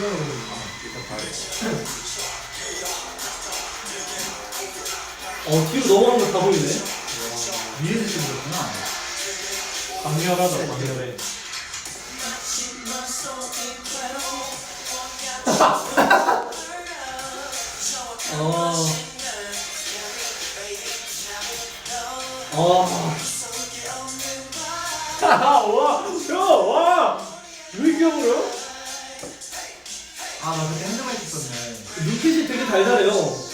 생각을 일단 봐야겠다. 어 뒤로 넘어가는 거다 보이네. 위에서 찍었구나. 강렬하다 강렬해. 어. 어. 와, 형, 와, 왜 이렇게 어려? 아, 나 그때 핸드마이 있었네. 눈빛이 되게 달달해요.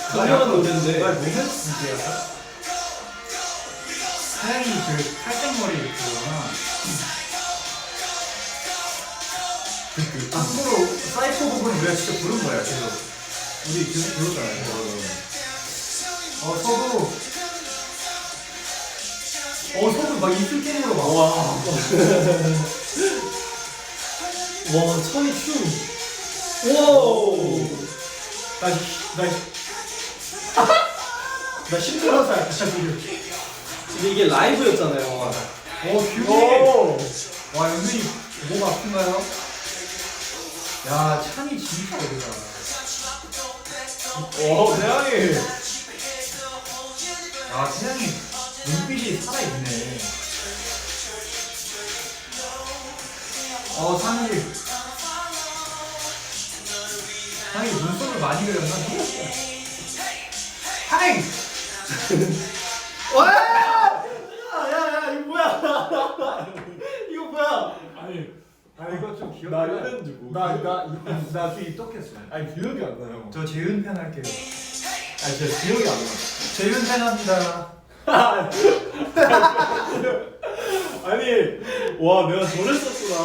강렬한 노래인데. 나 몸에서 진짜야? 사양이 그 탈색머리 그거나. 그, 그, 앞으로 사이코 부분 우리가 진짜 부른 거야, 계속. 우리 계속 부르잖아요. 어, 서부. 어, 서부 막 입술 거 봐. 와. 와, 천이 춤. 오. 나, 나, 나 힘들어서 약간 지금. 근데 이게 라이브였잖아요. 어, 규기! 오. 와, 연준이 몸 아픈가요? 야, 찬이 진짜 어리다. 와, 대양이. 야, 태양이 눈빛이 살아있네. 어, 상이. 상이 눈썹을 많이 그렸나? 하이! 와! 야, 야, 야, 이거 뭐야? 이거 뭐야? 아니, 아, 이거 좀 귀엽다. 나 이랬는지 모르겠어. 나, 나, 나 뒤에 입덕했어. 아니, 기억이 안 나요. 저 재윤 팬 할게요. 아니, 진짜 기억이 안 나. 재윤 팬 합니다. 아니, 와, 내가 저랬었구나.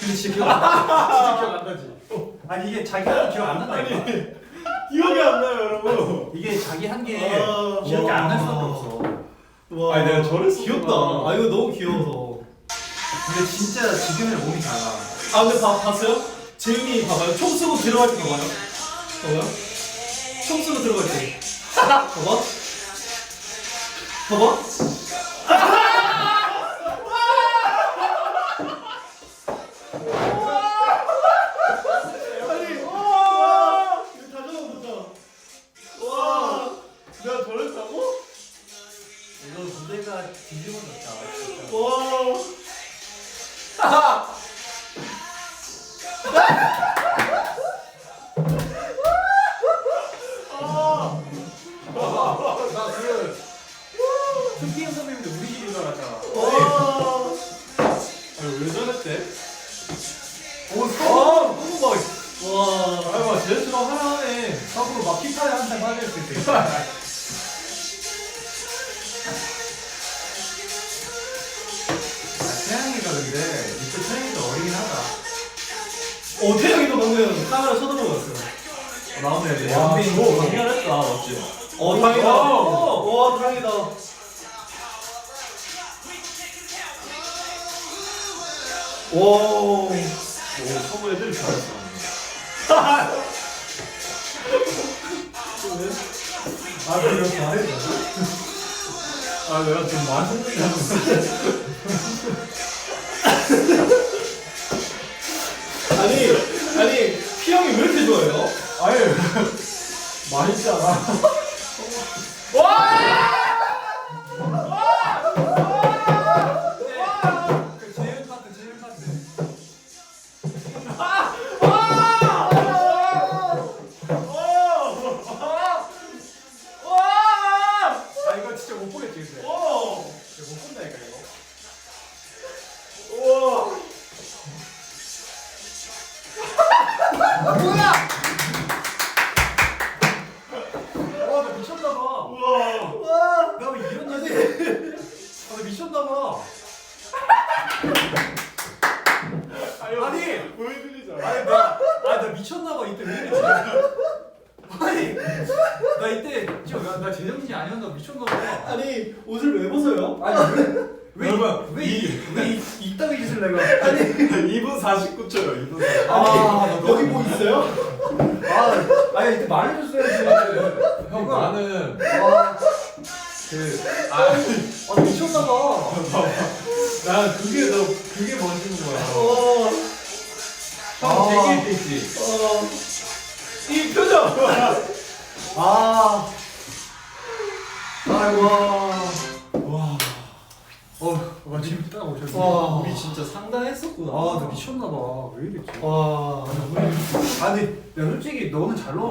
근데 진짜 기억 안 나. 진짜 기억 안 나지? 아니, 이게 자기가 기억 안 난다니까. 기억이 안 나요, 여러분. 이게 자기 한 게 아, 기억이 와. 안날 수밖에 없어. 와. 아니, 내가 저랬었구나. 귀엽다. 아, 이거 너무 귀여워서. 근데 진짜 지금의 몸이 달라. 아, 근데 봐, 봤어요? 재윤이 봐봐요. 총 쓰고 들어갈 때 봐봐요. 봐봐요. 총 쓰고 들어갈 때. 봐봐. 봐봐. 뒤집어 졌다. 진짜. 와! 나그 승기형 선배님도 우리 집인 줄 알았잖아. 와! 아니, 왜 저랬대? 오, 아, 서브 너무 막 와! 아니, 막 제스처럼 하나하네. 서브로 막 힙합에 한장 맞았을 때. 근데 이때 태양이도 어리긴 하다. 어, 태양이도 방금 카메라 쳐다보고 왔어요. 어, 나오네. 와, 연빈. 저거 강렬했다, 맞지? 어, 다행이다. 와. 와, 다행이다. 와. 오, 서부 애들이 잘했어. 아, 그래 잘했어. 아, 내가 좀 맛있는 하고 아니, 아니, 피 형이 왜 이렇게 좋아해요? 아니, 맛있잖아. 그 아니, 보여드리잖아. 아니, 나, 아, 나 미쳤나봐, 이때 왜 이랬지? 아니, 나 이때, 진짜 나, 나 제정신이 아니었나, 미쳤나봐. 아니, 옷을 왜 벗어요? 아니, 왜, 왜, 여러분, 왜, 이- 이, 왜 이, 이따위 짓을 내가. 아니, 2분 49초요, 2분 49초. 아, 나 여기 뭐 있어요? 아, 아니, 이때 말해줬어야지. 형, 나는, 와, 그, 아, 아, 나 미쳤나봐. 난 그게 너, 그게 멋있는 거야. 어. 형, 아. 있지. 있지. 어, 이 표정. 아. 아이고. 와. 어, 와 지금 딱 오셨네. 와. 우리 진짜 상당했었구나. 아, 나 미쳤나 봐. 왜 이랬지? 와. 아니, 야 솔직히 너는 잘 나와.